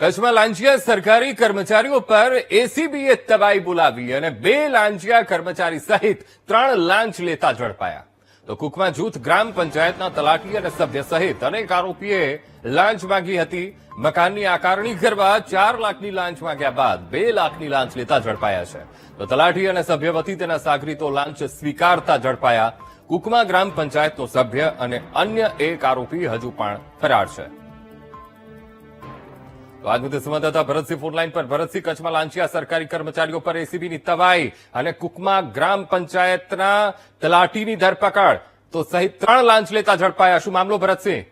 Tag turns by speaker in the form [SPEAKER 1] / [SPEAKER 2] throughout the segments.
[SPEAKER 1] કચ્છમાં લાંચિયા સરકારી કર્મચારીઓ પર એસીબીએ તબાઈ બોલાવી અને બે લાંચિયા કર્મચારી સહિત ત્રણ લાંચ લેતા ઝડપાયા. તો કુકમા જૂથ, ગ્રામ પંચાયતના તલાટી અને સભ્ય સહિત અનેક આરોપીએ લાંચ માંગી હતી. મકાનની આકારણી કરવા ચાર લાખની લાંચ માંગ્યા બાદ બે લાખની લાંચ લેતા ઝડપાયા છે. તો તલાટી અને સભ્ય વતી તેના સાગરીતો લાંચ સ્વીકારતા ઝડપાયા. કુકમા ગ્રામ પંચાયતનો સભ્ય અને અન્ય એક આરોપી હજુ પણ ફરાર છે. સંવાદદાતા ભરતસિંહ ફોનલાઈન પર. ભરતસિંહ, કચ્છમાં લાંચિયા સરકારી કર્મચારીઓ પર એસીબીની તવાઈ અને કુકમા ગ્રામ પંચાયતના તલાટીની ધરપકડ. તો સહિત ત્રણ લાંચ લેતા ઝડપાયા. શું મામલો ભરતસિંહ?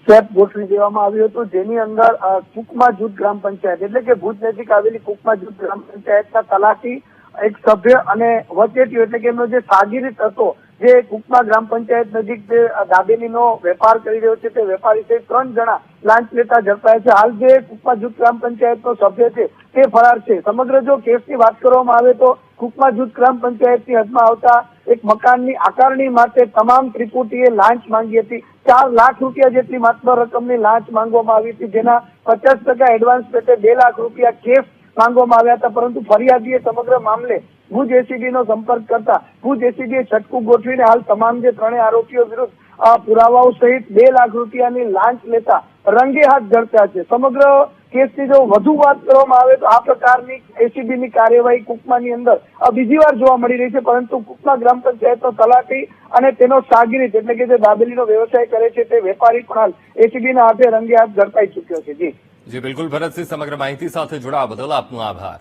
[SPEAKER 2] સ્ટેપ ગોઠવી દેવામાં આવ્યું હતું. જેની અંદર કુકમા જૂથ ગ્રામ પંચાયત, એટલે કે ભુજ નજીક આવેલી કુકમા જૂથ ગ્રામ પંચાયતના તલાટી એક સભ્ય અને વચેટીઓ, એટલે કે એમનો જે સાગીરીત હતો જે કુકમા ગ્રામ પંચાયત નજીક જે દાબેલીનો વેપાર કરી રહ્યો છે તે વેપારી સહિત ત્રણ જણા લાંચ લેતા ઝડપાયા છે. હાલ જે કુકમા જૂથ ગ્રામ પંચાયતનો સભ્ય છે તે ફરાર છે. સમગ્ર જો કેસની વાત કરવામાં આવે તો કુકમા જૂથ ગ્રામ પંચાયતની હદમાં આવતા એક મકાનની આકારણી માટે તમામ ત્રિપુટીએ લાંચ માંગી હતી. ચાર લાખ રૂપિયા જેટલી માત્ર રકમની લાંચ માંગવામાં આવી હતી. જેના પચાસ ટકા એડવાન્સ પેટે બે લાખ રૂપિયા કેશ માંગવામાં આવ્યા હતા, પરંતુ ફરિયાદીએ સમગ્ર મામલે ભુજ એસીબી નો સંપર્ક કરતા ભુજ એસીબીએ છટકું ગોઠવીને હાલ તમામ જે ત્રણેય આરોપીઓ વિરુદ્ધ પુરાવાઓ સહિત બે લાખ રૂપિયાની લાંચ લેતા રંગે હાથ ઝડપ્યા છે. સમગ્ર કેસની જો વધુ વાત કરવામાં આવે તો આ પ્રકારની એસીબી ની કાર્યવાહી કુકમાની અંદર બીજી વાર જોવા મળી રહી છે, પરંતુ કુકમા ગ્રામ પંચાયતનો તલાટી અને તેનો સાગરીત એટલે કે જે દાબેલીનો વ્યવસાય કરે છે, તે વેપારી પણ હાલ એસીબીના હાથે રંગે હાથ ઝડપાઈ ચુક્યો છે. જી.
[SPEAKER 1] જી બિલકુલ. ભરતસિંહ સમગ્ર માહિતી સાથે જોડાવા બદલ આપનો આભાર.